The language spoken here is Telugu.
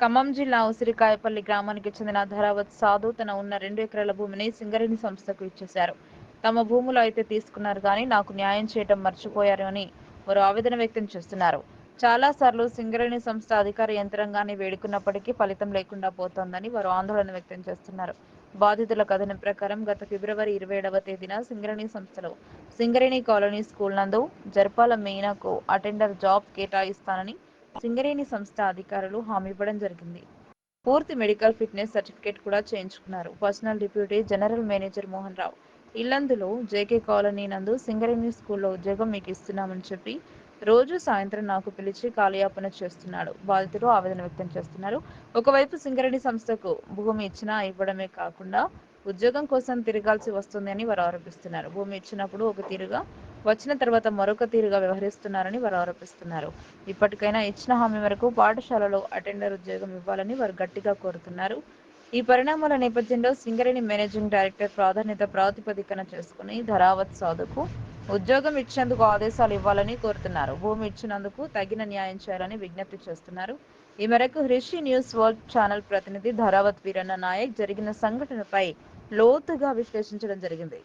ఖమ్మం జిల్లా ఉసిరికాయపల్లి గ్రామానికి చెందిన ధరావత్ సాధు తన ఉన్న రెండు ఎకరాల భూమిని సింగరేణి సంస్థకు ఇచ్చేశారు. తమ భూములు అయితే తీసుకున్నారు కానీ నాకు న్యాయం చేయటం మర్చిపోయారు అని వారు ఆవేదన వ్యక్తం చేస్తున్నారు. చాలా సార్లు సింగరేణి సంస్థ అధికార యంత్రాంగాన్ని వేడుకున్నప్పటికీ ఫలితం లేకుండా పోతోందని వారు ఆందోళన వ్యక్తం చేస్తున్నారు. బాధితుల కథనం ప్రకారం గత ఫిబ్రవరి ఇరవై ఏడవ తేదీన సింగరేణి సంస్థలో సింగరేణి కాలనీ స్కూల్ నందు జర్పాల మీనాకు అటెండర్ జాబ్ కేటాయిస్తానని సింగరేణి సంస్థ అధికారులు హామీ ఇవ్వడం జరిగింది. పూర్తి మెడికల్ ఫిట్నెస్ సర్టిఫికేట్ కూడా చేయించుకున్నారు. Personal deputy general manager Mohan Rao. ఇల్లందులో JK colony నందు సింగరేణి స్కూల్లో ఉద్యోగం మీకు ఇస్తున్నామని చెప్పి రోజు సాయంత్రం నాకు పిలిచి కాలయాపన చేస్తున్నాడు. బాధితులు ఆవేదన వ్యక్తం చేస్తున్నారు ఒకవైపు సింగరేణి సంస్థకు భూమి ఇచ్చినా ఇవ్వడమే కాకుండా ఉద్యోగం కోసం తిరగాల్సి వస్తుందని వారు ఆరోపిస్తున్నారు. భూమి ఇచ్చినప్పుడు ఒక తీరుగా వచ్చిన తర్వాత మరొక తీరుగా వ్యవహరిస్తున్నారని వారు ఆరోపిస్తున్నారు. ఇప్పటికైనా ఇచ్చిన హామీ మేరకు పాఠశాలలో అటెండర్ ఉద్యోగం ఇవ్వాలని వారు గట్టిగా కోరుతున్నారు. ఈ పరిణామాల నేపథ్యంలో సింగరేణి మేనేజింగ్ డైరెక్టర్ ప్రాధాన్యత ప్రాతిపదికన చేసుకుని ధరావత్ సాధుకు ఉద్యోగం ఇచ్చేందుకు ఆదేశాలు ఇవ్వాలని కోరుతున్నారు. భూమి ఇచ్చినందుకు తగిన న్యాయం చేయాలని విజ్ఞప్తి చేస్తున్నారు. ఈ మేరకు హృషి న్యూస్ వరల్డ్ ఛానల్ ప్రతినిధి ధరావత్ వీరన్న నాయక్ జరిగిన సంఘటనపై లోతుగా విశ్లేషించడం జరిగింది.